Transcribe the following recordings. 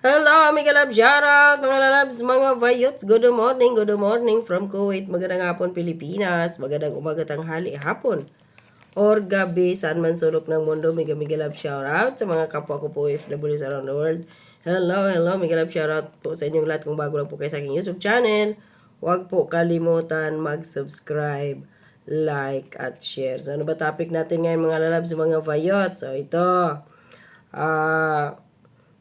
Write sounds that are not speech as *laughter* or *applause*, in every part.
Hello, mga love, shoutout, mga lalabs, mga vayots. Good morning, good morning from Kuwait. Magandang hapon, Pilipinas. Magandang umaga, tanghali, hapon. Or gabi, saan man sulok ng mundo. Mega, mega love, shoutout sa mga kapwa ko po, FWs around the world. Hello, hello, mega love, shoutout po sa inyong lahat kung bago lang po kayo sa aking YouTube channel. Huwag po kalimutan mag-subscribe, like, at share. So, ano ba topic natin ngayon, mga lalabs, mga vayots? So, ito. Ah... Si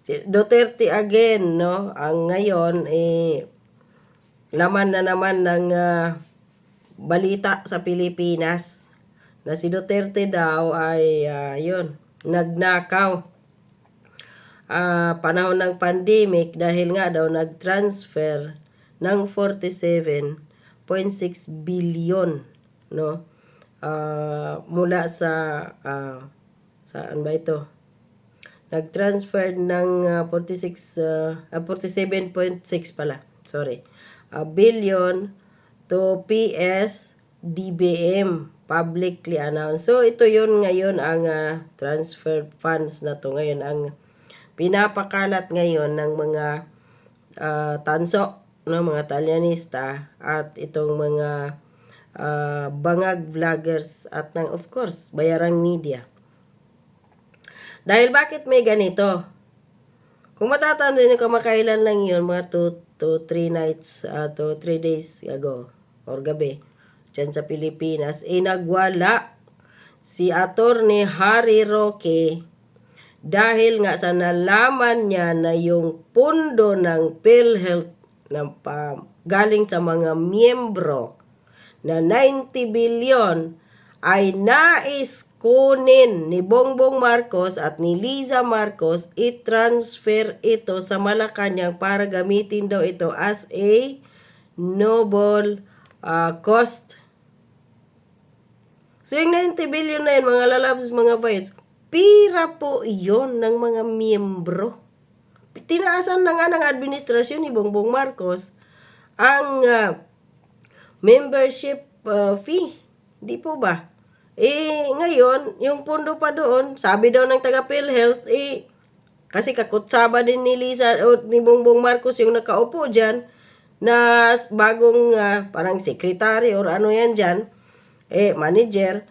Duterte again, no? Ang ngayon, eh, laman na naman ng ah, balita sa Pilipinas na si Duterte daw ay, ah, yun, nagnakaw. Ah, panahon ng pandemic dahil nga daw nag-transfer ng 47.6 billion, no? Ah, mula sa, ah, saan ba ito? Nag-transfer ng ah, 46 ah, ah, 47.6 pala. Sorry. A billion to PS DBM publicly announced. So ito 'yun ngayon ang ah, transfer funds na to ngayon ang pinapakalat ngayon ng mga ah, tanso ng mga Talyanista at itong mga ah, bangag vloggers at ng of course bayarang media. Dahil bakit may ganito? Kung matatanda nyo kamakailan lang yun, mga 2 to 3 nights, uh, to 3 days ago, or gabi, dyan sa Pilipinas, eh nagwala si Attorney Harry Roque dahil nga sa nalaman niya na yung pundo ng PhilHealth ng pa, galing sa mga miyembro na 90 billion ay nais kunin ni Bongbong Marcos at ni Liza Marcos i-transfer ito sa Malacanang para gamitin daw ito as a noble uh, cost. So yung 90 billion na yun, mga lalabs, mga bites, pira po iyon ng mga miyembro. Tinaasan na nga ng administrasyon ni Bongbong Marcos ang uh, membership uh, fee. Di po ba? Eh, ngayon, yung pundo pa doon, sabi daw ng taga PhilHealth, eh, kasi kakutsaba din ni Lisa o ni Bongbong Marcos yung nakaupo dyan, na bagong uh, parang secretary or ano yan dyan, eh, manager,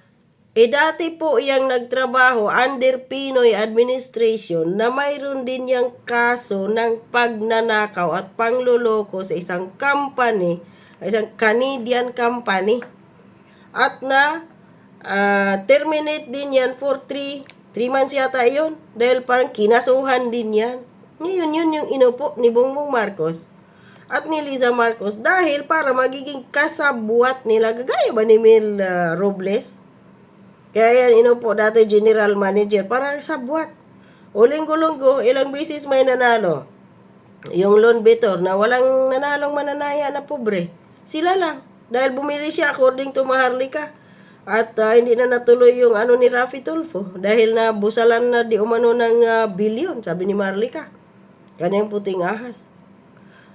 eh dati po iyang nagtrabaho under Pinoy administration na mayroon din yung kaso ng pagnanakaw at pangluloko sa isang company, isang Canadian company. At na uh, terminate din yan for 3 3 months yata yun. Dahil parang kinasuhan din yan. Ngayon yun yung inupo ni Bongbong Marcos at ni Liza Marcos dahil para magiging kasabuat nila. Gagaya ba ni Mel uh, Robles? Kaya yan inupo dati general manager para sabuat. Uling-gulunggo, ilang bisis may nanalo. Yung loan betor na walang nanalong mananaya na pobre. Sila lang. Dahil bumili siya according to Maharlika. At uh, hindi na natuloy yung ano ni Rafi Tulfo dahil na busalan na di umano ng uh, bilyon, sabi ni Marlica. Kanyang puting ahas.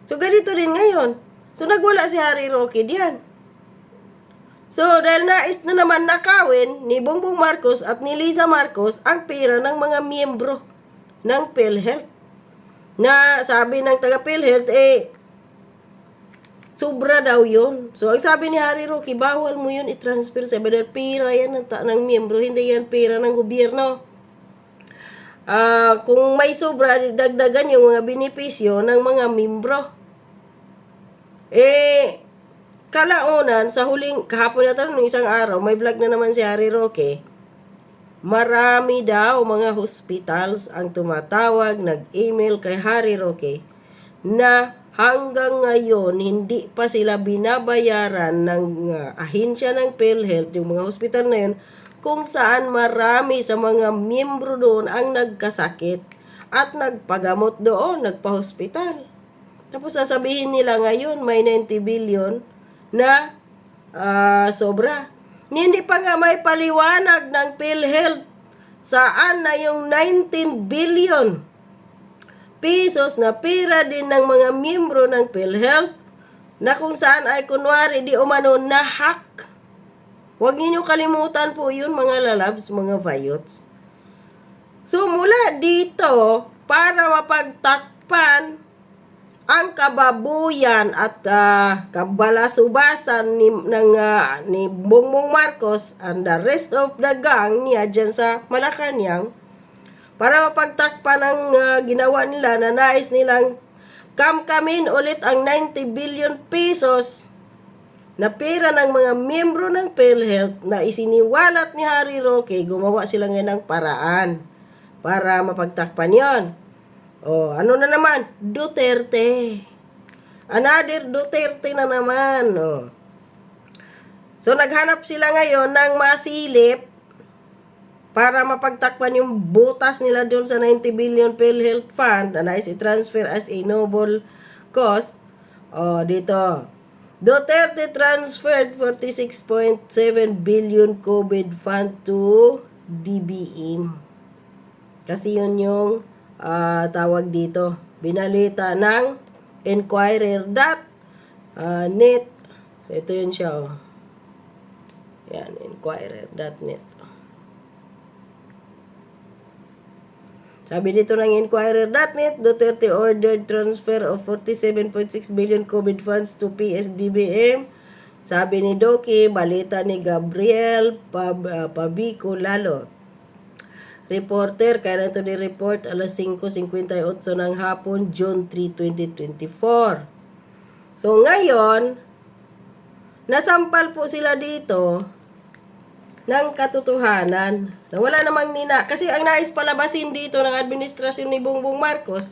So ganito din ngayon. So nagwala si Harry Roque diyan. So dahil nais na naman nakawin ni Bongbong Marcos at ni Liza Marcos ang pera ng mga miyembro ng PhilHealth. Na sabi ng taga PhilHealth eh Sobra daw yun. So, ang sabi ni Harry Roque, bawal mo yun i-transfer sa iba. pera yan ng, ng miyembro, hindi yan pera ng gobyerno. Uh, kung may sobra, dagdagan yung mga benepisyo ng mga miyembro. Eh, kalaunan, sa huling, kahapon na nung isang araw, may vlog na naman si Harry Roque. Marami daw mga hospitals ang tumatawag, nag-email kay Harry Roque na hanggang ngayon hindi pa sila binabayaran ng uh, ahensya ng PhilHealth, yung mga hospital na yun, kung saan marami sa mga miyembro doon ang nagkasakit at nagpagamot doon, nagpa-hospital. Tapos sasabihin nila ngayon may 90 billion na uh, sobra. Hindi pa nga may paliwanag ng PhilHealth saan na yung 19 billion pesos na pera din ng mga miyembro ng PhilHealth na kung saan ay kunwari di umano na hack. Huwag niyo kalimutan po yun mga lalabs, mga vayots. So mula dito, para mapagtakpan takpan ang kababuyan at ah, kabalasubasan ni, ng, ah, ni Bongbong Marcos and the rest of the gang niya dyan sa Malacanang para mapagtakpan ang ah, ginawa nila na nais nilang kamkamin ulit ang 90 billion pesos na pera ng mga miyembro ng PhilHealth na isiniwalat ni Harry Roque, gumawa sila ngayon ng paraan para mapagtakpan yon. O, ano na naman? Duterte. Another Duterte na naman. O. So, naghanap sila ngayon ng masilip para mapagtakpan yung butas nila doon sa 90 billion PhilHealth Fund na nais i-transfer as a noble cause. O, dito. Duterte transferred 46.7 billion COVID fund to DBM. Kasi yun yung ah, tawag dito. Binalita ng Inquirer.net. So, ito yun siya. Oh. Yan, Inquirer.net. Sabi dito ng Inquirer.net, Duterte ordered transfer of 47.6 billion COVID funds to PSDBM. Sabi ni Doki, balita ni Gabriel Pab, ah, Pabico Lalo. Reporter, kaya ito ni report alas 5.58 ng hapon, June 3, 2024. So ngayon, nasampal po sila dito ng katotohanan na wala namang nina. Kasi ang nais palabasin dito ng administrasyon ni Bongbong Marcos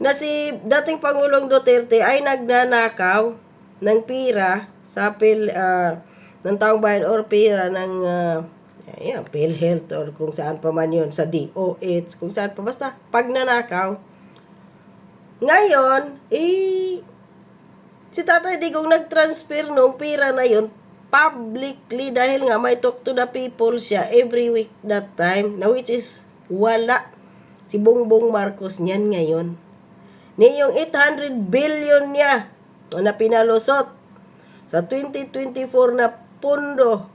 na si dating Pangulong Duterte ay nagnanakaw ng pira sa pil, ah, ng taong bayan or pira ng uh, yeah, PhilHealth or kung saan pa man yun, sa DOH, kung saan pa, basta pag nanakaw. Ngayon, eh, si Tatay Digong nag-transfer nung pira na yun publicly dahil nga may talk to the people siya every week that time na which is wala si Bongbong Marcos niyan ngayon. Ni yung 800 billion niya na pinalusot sa 2024 na pundo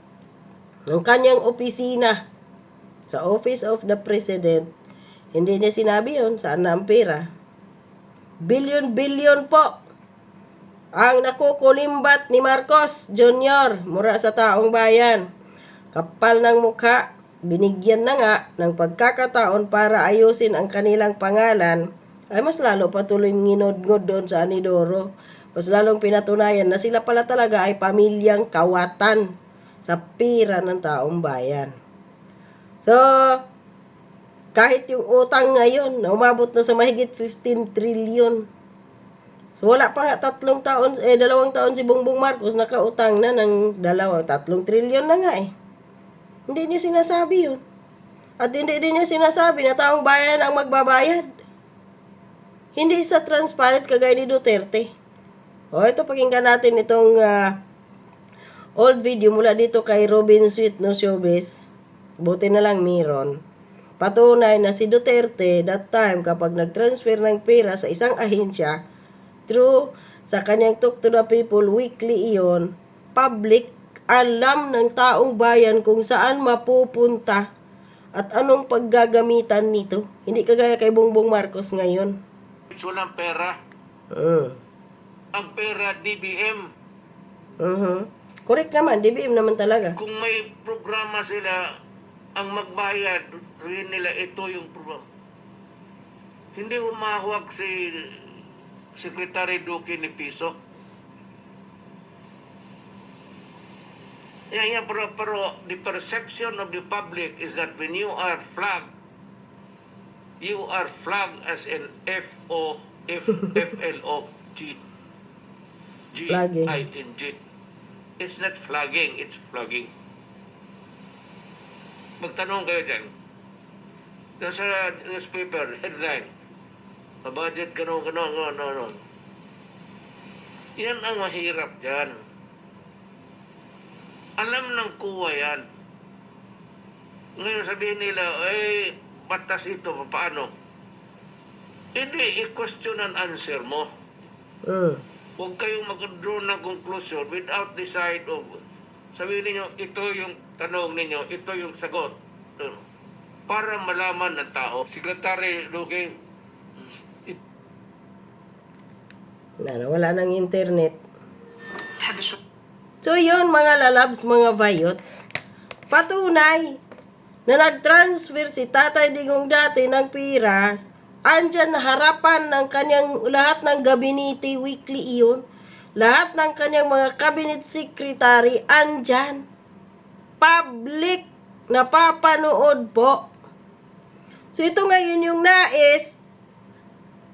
ng kanyang opisina sa Office of the President, hindi niya sinabi yun saan na ang pera. Billion-billion po ang nakukulimbat ni Marcos Jr. mura sa taong bayan. Kapal ng mukha, binigyan na nga ng pagkakataon para ayusin ang kanilang pangalan, ay mas lalo patuloy nginodngod doon sa Anidoro. Mas lalong pinatunayan na sila pala talaga ay pamilyang kawatan sa pira ng taong bayan. So, kahit yung utang ngayon, na umabot na sa mahigit 15 trillion, So wala pa tatlong taon, eh dalawang taon si Bongbong Marcos nakautang na ng dalawang tatlong trilyon na nga eh. Hindi niya sinasabi yun. At hindi din niya sinasabi na taong bayan ang magbabayad. Hindi sa transparent kagaya ni Duterte. O ito pakinggan natin itong ah, old video mula dito kay Robin Sweet no showbiz. Buti na lang Miron. Patunay na si Duterte that time kapag nag-transfer ng pera sa isang ahensya, through sa kanyang Talk to the People weekly iyon, public, alam ng taong bayan kung saan mapupunta at anong paggagamitan nito. Hindi kagaya kay Bongbong Marcos ngayon. walang pera. Uh. Ang pera DBM. uh Correct naman, DBM naman talaga. Kung may programa sila, ang magbayad, rin nila ito yung programa. Hindi humahawak si Secretary Duque ni Piso. Yan yan, pero, pero the perception of the public is that when you are flagged, you are flagged as an F-O, F, F-L-O, G, G, Flagging. I-N-G. It's not flagging, it's flogging. Magtanong kayo dyan. Doon sa newspaper, headline, budget gano'n, gano'n, gano'n, gano'n. Yan ang mahirap dyan. Alam ng kuwa yan. Ngayon sabihin nila, eh, batas ito, paano? Hindi, i-question and answer mo. Uh. Huwag kayong mag-draw ng conclusion without the side of... Sabihin ninyo, ito yung tanong ninyo, ito yung sagot. Para malaman ng tao. Secretary Luque, Wala na, wala nang internet. So yun mga lalabs, mga vayots. Patunay na nag-transfer si Tatay Digong dati ng pira, andyan harapan ng kanyang lahat ng gabinete weekly iyon. Lahat ng kanyang mga cabinet secretary andyan. Public napapanood po. So ito ngayon yung nais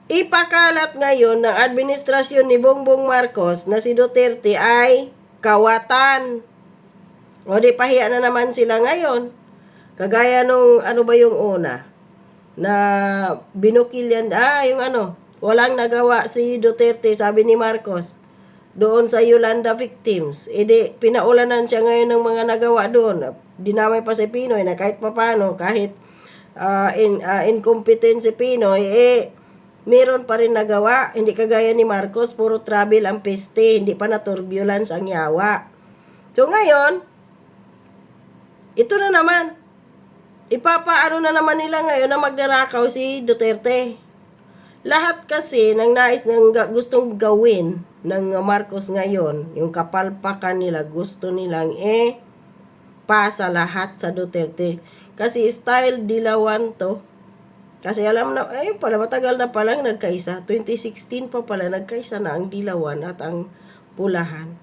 ipakalat ngayon ng administrasyon ni Bongbong Marcos na si Duterte ay kawatan. O di pahiya na naman sila ngayon. Kagaya nung ano ba yung una? Na binukil yan. Ah, yung ano. Walang nagawa si Duterte, sabi ni Marcos. Doon sa Yolanda victims. E di, pinaulanan siya ngayon ng mga nagawa doon. Dinamay pa si Pinoy na kahit papano, kahit ah, in, ah, incompetent si Pinoy, eh, meron pa rin nagawa. Hindi kagaya ni Marcos, puro travel ang peste. Hindi pa na turbulence ang yawa. So ngayon, ito na naman. Ipapaano na naman nila ngayon na magdarakaw si Duterte. Lahat kasi ng nais ng gustong gawin ng Marcos ngayon, yung kapalpakan nila, gusto nilang eh, pasa lahat sa Duterte. Kasi style dilawan to. Kasi alam na, ay pala matagal na palang nagkaisa. 2016 pa pala nagkaisa na ang dilawan at ang pulahan.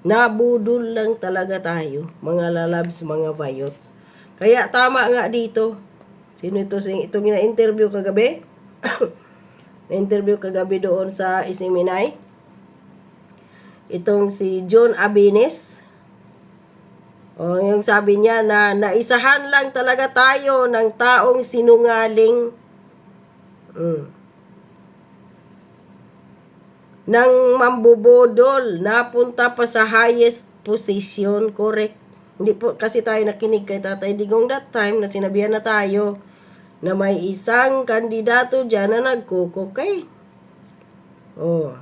Nabudol lang talaga tayo, mga lalabs, mga vayots. Kaya tama nga dito. Sino ito? Itong na-interview kagabi? *coughs* na-interview kagabi doon sa Isiminay. Itong si John Abines. O, yung sabi niya na naisahan lang talaga tayo ng taong sinungaling. Mm. Nang mambubodol, napunta pa sa highest position, correct. Hindi po kasi tayo nakinig kay Tatay Digong that time na sinabihan na tayo na may isang kandidato dyan na nagkukukay. Oh.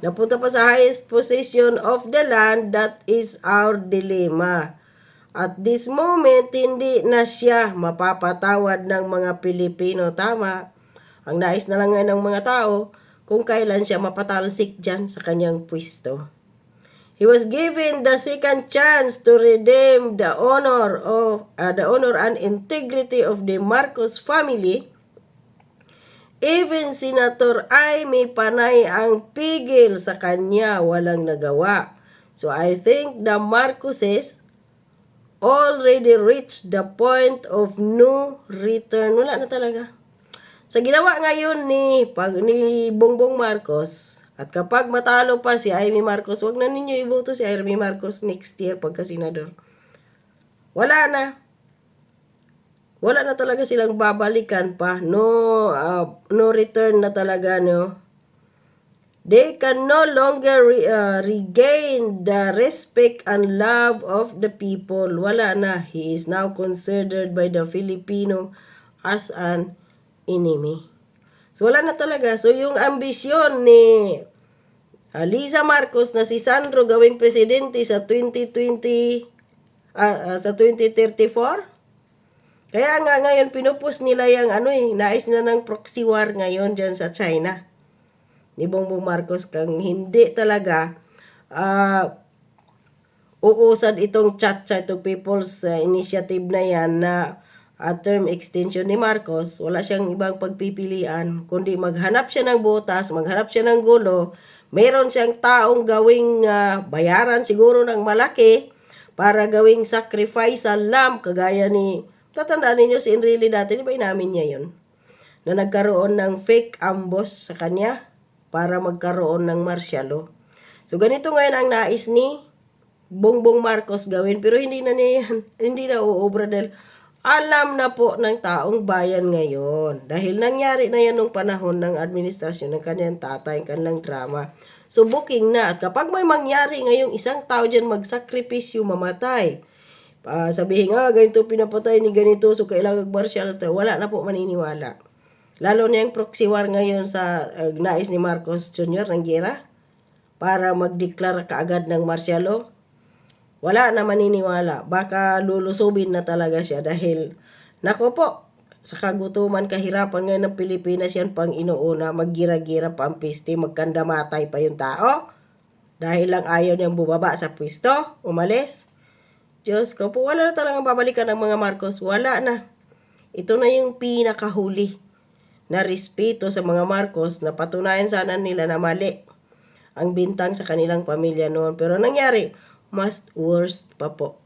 Napunta pa sa highest position of the land, that is our dilemma. At this moment, hindi na siya mapapatawad ng mga Pilipino. Tama. Ang nais na lang ng mga tao kung kailan siya mapatalsik dyan sa kanyang pwesto. He was given the second chance to redeem the honor of uh, the honor and integrity of the Marcos family. Even Senator Amy Panay ang pigil sa kanya walang nagawa. So I think the Marcoses already reached the point of no return. Wala na talaga. Sa ginawa ngayon ni, pag, ni Bongbong Marcos, at kapag matalo pa si Amy Marcos, wag na ninyo iboto si Amy Marcos next year pagka senador. Wala na. Wala na talaga silang babalikan pa. No, uh, no return na talaga, no. They can no longer re- uh, regain the respect and love of the people. Wala na. He is now considered by the Filipino as an enemy. So, wala na talaga. So, yung ambisyon ni uh, Liza Marcos na si Sandro gawing presidente sa 2020, ah, ah, sa 2034, kaya nga ngayon pinupus nila yung ano eh, nais na ng proxy war ngayon dyan sa China. Ni Bongbong Marcos kang hindi talaga ah uusad itong chat-chat to People's ah, Initiative na yan na ah, term extension ni Marcos, wala siyang ibang pagpipilian, kundi maghanap siya ng botas, maghanap siya ng gulo, meron siyang taong gawing ah, bayaran siguro ng malaki para gawing sacrifice sa lamb, kagaya ni, tatandaan ninyo si Enrile dati, di ba inamin niya yun? Na nagkaroon ng fake ambush sa kanya para magkaroon ng martial law. So ganito ngayon ang nais ni Bongbong Marcos gawin pero hindi na niya *laughs* hindi na uobra dahil alam na po ng taong bayan ngayon. Dahil nangyari na yan nung panahon ng administrasyon ng kanyang tatay, kanilang drama. So booking na. At kapag may mangyari ngayong isang tao dyan magsakripisyo, mamatay. Ah, sabihin nga, ganito pinapatay ni ganito, so kailangan martial. Wala na po maniniwala. Lalo na yung proxy war ngayon sa uh, nais ni Marcos Jr. ng gera para mag-declare kaagad ng martial wala na maniniwala. Baka lulusubin na talaga siya dahil, nako po, Sa kagutuman, kahirapan ngayon ng Pilipinas yan pang inuuna, maggira-gira pa ang piste, magkandamatay pa yung tao. Dahil lang ayaw niyang bumaba sa pwesto, umalis. Diyos ko po, wala na talagang babalikan ng mga Marcos. Wala na. Ito na yung pinakahuli na respeto sa mga Marcos na patunayan sana nila na mali ang bintang sa kanilang pamilya noon. Pero nangyari, mas worst pa po.